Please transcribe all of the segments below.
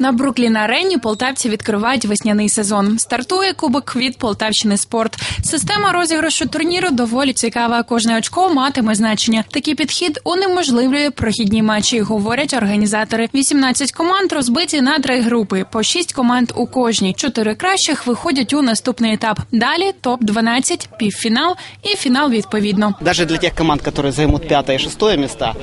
На Бруклін Арені полтавці відкривають весняний сезон. Стартує Кубок від Полтавщини Спорт. Система розіграшу турніру доволі цікава. Кожне очко матиме значення. Такий підхід унеможливлює прохідні матчі. Говорять організатори. 18 команд розбиті на три групи, по 6 команд у кожній. Чотири кращих виходять у наступний етап. Далі топ 12 півфінал і фінал відповідно. Даже для тех команд, которые займут пятое и шестое места,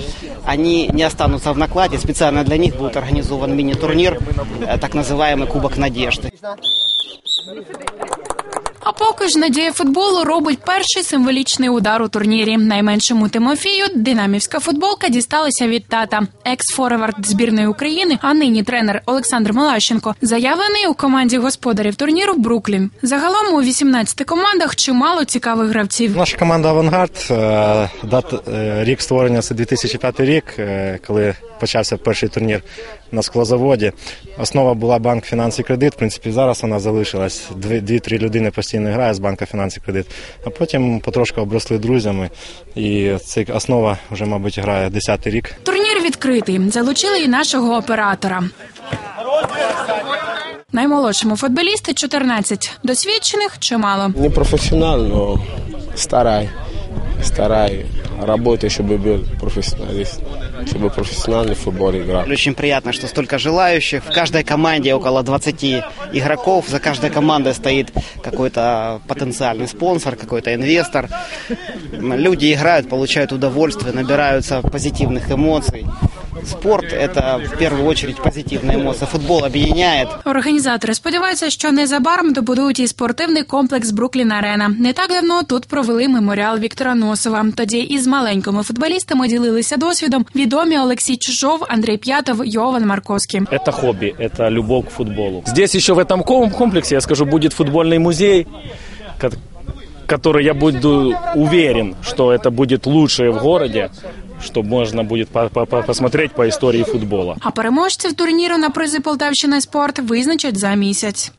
они не останутся в накладе. Специально для них будет организован мини-турнир, э, так называемый Кубок Надежды. А поки ж надія футболу робить перший символічний удар у турнірі. Найменшому Тимофію динамівська футболка дісталася від тата. Екс-форвард збірної України, а нині тренер Олександр Малащенко, заявлений у команді господарів турніру Бруклін. Загалом у 18 командах чимало цікавих гравців. Наша команда Авангард. е, дат- е, Рік створення це 2005 рік, е, коли почався перший турнір на склозаводі. Основа була банк фінанс і кредит. В принципі, зараз вона залишилась. Дві- Дві-три людини постійно грає з банка фінанс і кредит. А потім потрошку обросли друзями. І ця основа вже, мабуть, грає 10 рік. Турнір відкритий. Залучили і нашого оператора. Наймолодшому футболісти 14. Досвідчених чимало. Не профессионал, но старай. Старай. Работай, чтобы был профессионалист Чтобы профессиональный футбол играл. Очень приятно, что столько желающих. В каждой команде около 20 игроков. За каждой командой стоит какой-то потенциальный спонсор, какой-то инвестор. Люди играют, получают удовольствие, набираются позитивных эмоций. Спорт – это в первую очередь позитивная эмоция. Футбол объединяет. Організатори сподіваються, що незабаром добудують і спортивний комплекс Бруклін Арена. Не так давно тут провели меморіал Віктора Носова. Тоді із маленькими футболістами ділилися досвідом відомі Олексій Чижов, Андрій П'ятов, Йован Марковський. Это хобби, это любовь к футболу. Здесь еще в этом ком- комплексе, я скажу, будет футбольный музей, ко- который я буду уверен, что это будет лучшее в городе, что можна буде по- по- по- посмотреть по історії футбола. А переможців турніру на призи Полтавщина спорт визначать за місяць.